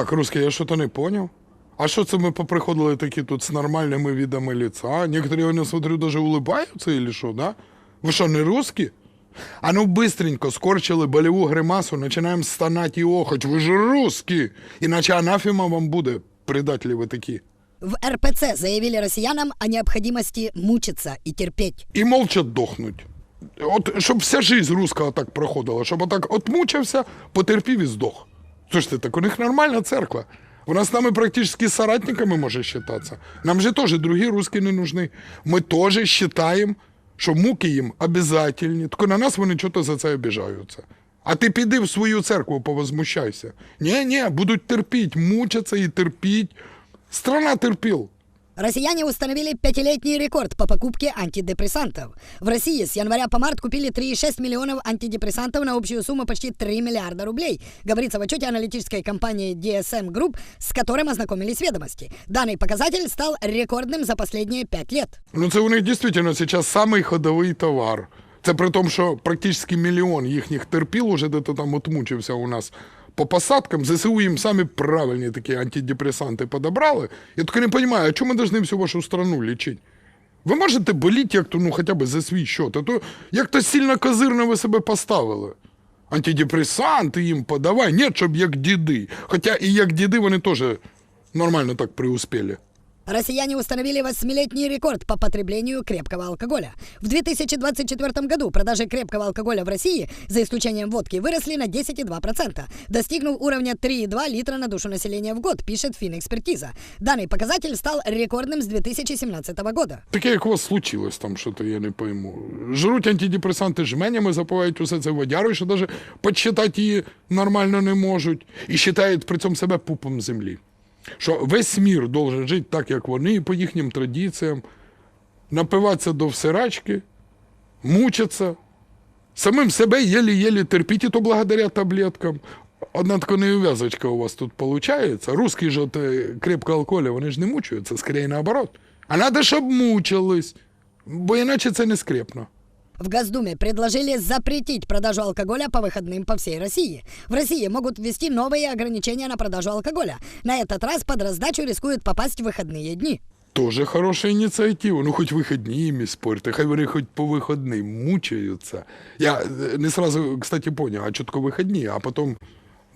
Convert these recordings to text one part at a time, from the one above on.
Так, русский, я что-то не понял. А что це ми поприходили такі тут з нормальними видами лица? Некоторые, я не смотрю, даже улыбаются или что, да? Вы что, не русские? А ну быстренько скорчили болеву гримасу, начинаем стонать и охать. Вы же русские! Иначе анафема вам буде, предатели вы такие. В РПЦ заявили россиянам о необходимости мучиться и терпеть. І молча дохнуть. От щоб вся жизнь русского так проходила, щоб отак отмучився, потерпів і здох. Слушайте, так у них нормальна церква. Вона з нами практично соратниками може считаться. Нам же теж другі русські не нужны. Ми теж вважаємо, що муки їм обязательні. Тільки на нас вони чого за це обіжаються. А ти піди в свою церкву, повозмущайся. Ні, ні, будуть терпіть, мучаться і терпіть. Страна терпіл. Россияне установили пятилетний рекорд по покупке антидепрессантов. В России с января по март купили 3,6 миллионов антидепрессантов на общую сумму почти 3 миллиарда рублей, говорится в отчете аналитической компании DSM Group, с которым ознакомились ведомости. Данный показатель стал рекордным за последние 5 лет. Ну, це у них дійсно зараз самий ходовий товар. Це при тому, що практично мільйон їхніх терпіл уже де-то там отмучився у нас по посадкам. ЗСУ їм самі правильні такі антидепресанти подобрали. Я только не розумію, а чому ми должны всю вашу страну лечить? Ви можете боліти як-то, ну, хоча б за свій счет, а то як-то сильно козирно ви себе поставили. Антидепресанти їм подавай, ні, щоб як діди. Хоча і як діди вони теж нормально так преуспели. Россияне установили восьмилетний рекорд по потреблению крепкого алкоголя. В 2024 году продажи крепкого алкоголя в России, за исключением водки, выросли на 10,2%, достигнув уровня 3,2 литра на душу населения в год, пишет Финэкспертиза. Данный показатель стал рекордным с 2017 года. Таке, як у вас случилось там, що то я не пойму. Жруть антидепресанти жменями, запивають усе це водярою, що навіть підсчитати її нормально не можуть. І вважають при цьому себе пупом землі. Що весь мір должен жити так, як вони, по їхнім традиціям, напиватися до всирачки, мучитися, самим себе єлі-єлі терпіть, то благодаря таблеткам. Одна така неув'язочка у вас тут виходить. Русські ж от е, крепкого алкоголя, вони ж не мучаються, скоріше наоборот. А треба, щоб мучились, бо іначе це не скрепно. В Госдуме предложили запретить продажу алкоголя по выходным по всей России. В России могут ввести новые ограничения на продажу алкоголя. На этот раз под раздачу рискуют попасть в выходные дни. Тоже хороша ініціатива. Ну, хоч вихідні їм і спорте, хай вони хоч по вихідним мучаються. Я е, не сразу, кстати, понял, а чітко вихідні, а потім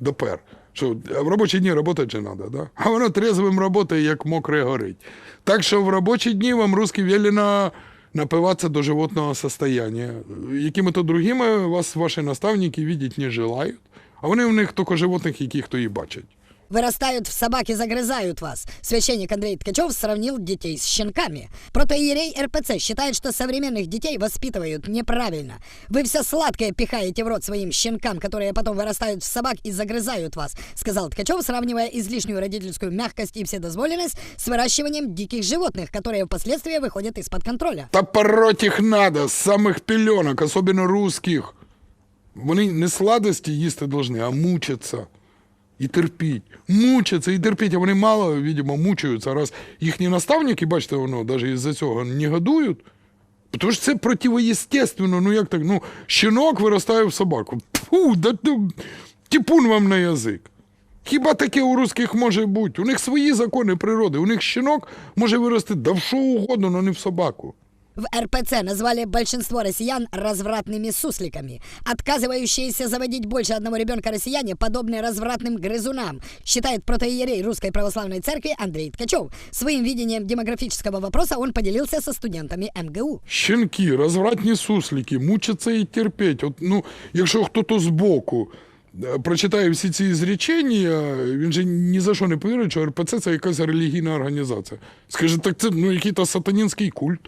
допер. Що в робочі дні працювати же треба, да? А воно трезвим працює, як мокре горить. Так що в робочі дні вам русські велено напиватися до животного состояння. Якими-то другими вас ваші наставники видіти не желають, а вони в них тільки животних, яких то і бачать. Вырастают в собаки, загрызают вас. Священник Андрей Ткачев сравнил детей с щенками. Протоиерей РПЦ считает, что современных детей воспитывают неправильно. Вы все сладкое пихаете в рот своим щенкам, которые потом вырастают в собак и загрызают вас, сказал Ткачев, сравнивая излишнюю родительскую мягкость и вседозволенность с выращиванием диких животных, которые впоследствии выходят из-под контроля. Та пороть їх надо з самих пельонок, особливо русських. Вони не сладості їсти должны, а мучаться. І терпіть. Мучаться і терпіть. А вони мало, видимо, мучаються. Раз їхні наставники, бачите, воно навіть із-за цього не годують. Тому що це противоєстественно. Ну як так? Ну, щенок виростає в собаку. Фу, да тіпун вам на язик. Хіба таке у русських може бути? У них свої закони природи. У них щенок може вирости да в що угодно, але не в собаку. В РПЦ назвали большинство россиян развратными сусликами. Отказывающиеся заводить больше одного ребенка россияне подобны развратным грызунам, считает протоиерей Русской Православной Церкви Андрей Ткачев. Своим видением демографического вопроса он поделился со студентами МГУ. Щенки, розвратні суслики, мучаться і терпеть. От, ну, якщо хтось збоку е, прочитає всі ці зречення, він же ні за що не повірить, що РПЦ це якась релігійна організація. Скаже, так це ну, який-то сатанінський культ.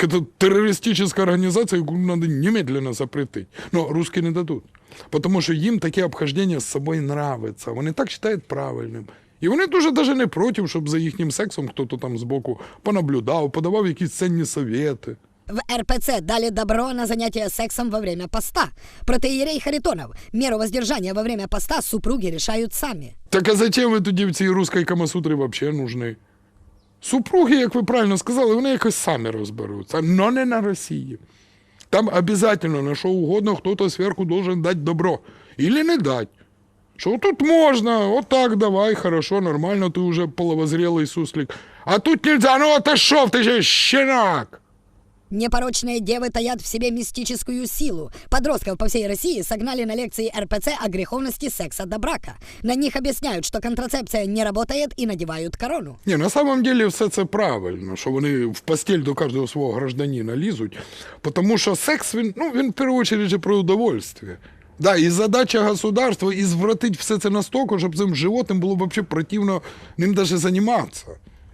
Это террористическая организация, яку надо немедленно запретить. Но русские не дадуть. Потому що їм таке обхождення з собою нравиться. Вони так вважають правильним. І вони дуже даже не проти, щоб за їхнім сексом хтось там збоку понаблюдав, подавав якісь ценні совєти. В РПЦ дали добро на занятия сексом во время поста. Протоиерей Харитонов. Меру воздержания во время поста супруги решают сами. Так а зачем ви тоді в цій русській камасутрі взагалі нужны? Супруги, як ви правильно сказали, вони якось самі розберуться, но не на Росії. Там обов'язково на що угодно хтось зверху должен дати добро. Или не дати. Що тут можна, отак давай, хорошо, нормально, ти вже половозрілий суслик. А тут нельзя, ну отошов, ти же щенак. Непорочные девы таят в себе мистическую силу. Подростков по всей России согнали на лекции РПЦ о греховности секса до брака. На них объясняют, что контрацепция не работает и надевают корону. Ні, на самом деле все це правильно, що вони в постіль до кожного свого гражданина лізуть, тому що секс, він, ну, він в першу чергу же про удовольствие. Да, і задача государства і звратить все це настільки, щоб цим животним було взагалі противно ним даже займатися.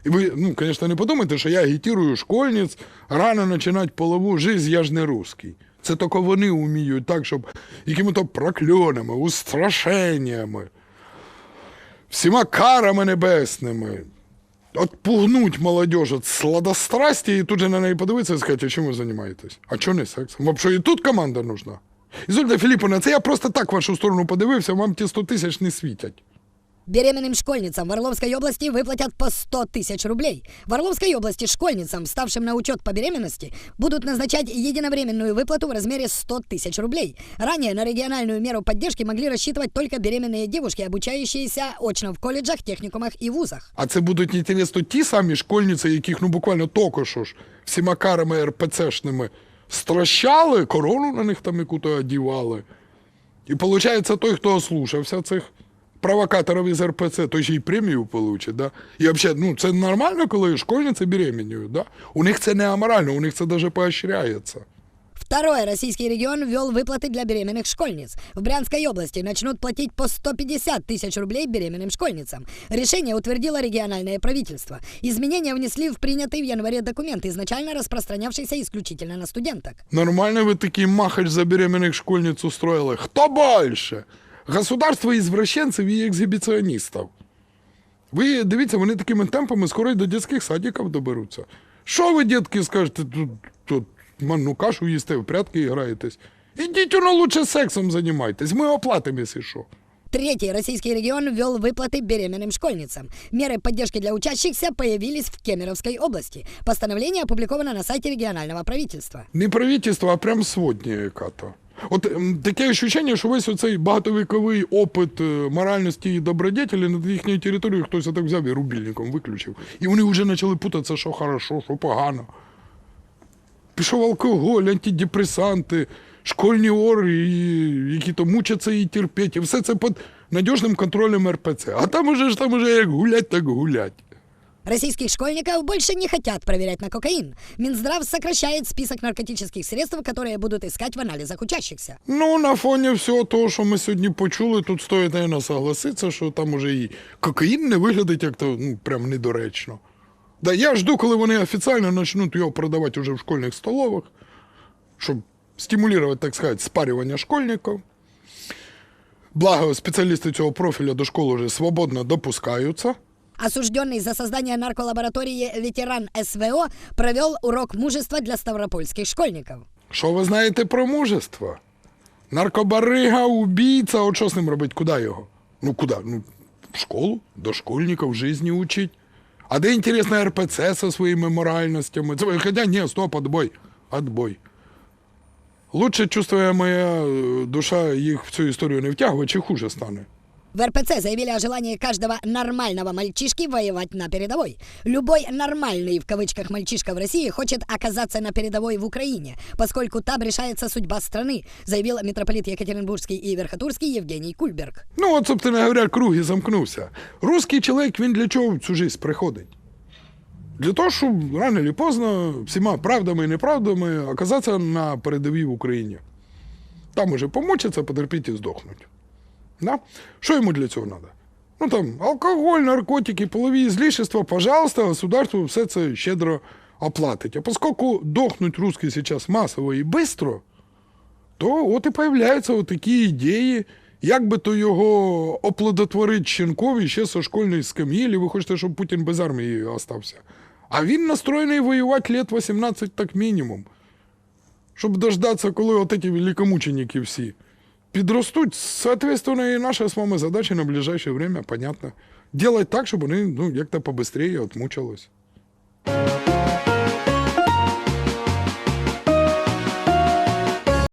І ви, ну, звісно, не подумайте, що я агітую школьниць рано починати полову жизнь, я ж не русський. Це тільки вони вміють так, щоб якими-то прокльонами, устрашеннями, всіма карами небесними отпугнуть молодежь от сладострастия и тут же на неї подивитися і сказати, а чим ви займаєтесь? А чого не сексом? Вам що і тут команда нужна? Ізольда Філіпповна, це я просто так в вашу сторону подивився, вам ті 100 тисяч не світять. Беременным школьницам в Орловской области выплатят по 100 тысяч рублей. В Орловской области школьницам, ставшим на учет по беременности, будут назначать единовременную выплату в размере 100 тысяч рублей. Ранее на региональную меру поддержки могли рассчитывать только беременные девушки, обучающиеся очно в колледжах, техникумах и вузах. А це будуть інтересно ті самі школьниці, яких ну буквально тільки що ж всіма карами РПЦшними стращали, корону на них там яку-то одівали. І виходить, той, хто ослушався цих провокаторів із РПЦ, той ще й премію получить. Да? І взагалі, ну, це нормально, коли школьниці беременюють. Да? У них це не аморально, у них це навіть поощряється. Второй российский регион ввел выплаты для беременных школьниц. В Брянской области начнут платить по 150 тысяч рублей беременным школьницам. Решение утвердило региональное правительство. Изменения внесли в принятый в январе документ, изначально распространявшийся исключительно на студенток. Нормально ви такий махач за беременних школьниць устроїли. Хто більше? Государство извращенців і ексгібіціоністів. Ви дивіться, вони такими темпами скоро й до дитячих садиків доберуться. Що ви, дітки, скажете, тут, тут манну кашу їсте, в прятки граєтесь? Ідіть воно лучше сексом займайтесь, ми оплатимо, якщо що. Третий российский регион ввел выплаты беременным школьницам. Меры поддержки для учащихся появились в Кемеровской области. Постановление опубликовано на сайте регионального правительства. Не правительство, а прям сводня яка-то. От таке ощущення, що весь оцей багатовіковий опит е, моральності і добродетелі над їхньою територією хтось так взяв і рубільником виключив. І вони вже почали путатися, що хорошо, що погано. Пішов алкоголь, антидепресанти, школьні ори, які то мучаться і терпеть. І все це під надіжним контролем РПЦ. А там уже ж там уже як гулять, так гулять. Российских школьников больше не хотят проверять на кокаин. Минздрав сокращает список наркотических средств, которые будут искать в анализах учащихся. Ну, на фоні всього того, що ми сьогодні почули, тут стоїть, наверное, согласитися, що там уже і кокаїн не виглядить як-то ну, прям недоречно. Да, я жду, коли вони офіційно почнуть його продавати уже в школьних столових, щоб стимулювати, так сказати, спарювання школьників. Благо, спеціалісти цього профіля до школи вже свободно допускаються. Осужденный за создание нарколаборатории ветеран СВО провел урок мужества для ставропольских школьников. Що ви знаєте про мужество? Наркобарига, убійця, от що з ним робить? Куди його? Ну куди? Ну, в школу, до школьників, житті учить. А де інтересно РПЦ зі своїми моральностями? Хоча ні, стоп, отбой. Отбой. Лучше чувствує моя е, душа їх в цю історію не втягувати, чи хуже стане. В РПЦ заявили о желании каждого нормального мальчишки воевать на передовой. Любой «нормальный» в кавычках мальчишка в России хочет оказаться на передовой в Украине, поскольку там решается судьба страны, заявил митрополит Екатеринбургский и Верхотурский Евгений Кульберг. Ну, от, собственно говоря, круг і замкнувся. Русський чоловік, він для чого в цю жизнь приходить? Для того, щоб рано чи поздно всіма правдами і неправдами оказатися на передовій в Україні. Там уже помучиться, потерпіть і здохнуть. Да? Що йому для цього треба? Ну там алкоголь, наркотики, полові злішества, пожалуйста, государство все це щедро оплатить. А поскольку дохнуть русські зараз масово і швидко, то от і появляються от такі ідеї, як би то його оплодотворить Щенкові ще со школьної скам'ї, ви хочете, щоб Путін без армії остався. А він настроєний воювати лет 18 так мінімум. Щоб дождатися, коли от ці великомученики всі підростуть, соответственно, і наша з вами задача на ближайшее время, понятно. Делать так, щоб вони ну, як-то побыстрее отмучились.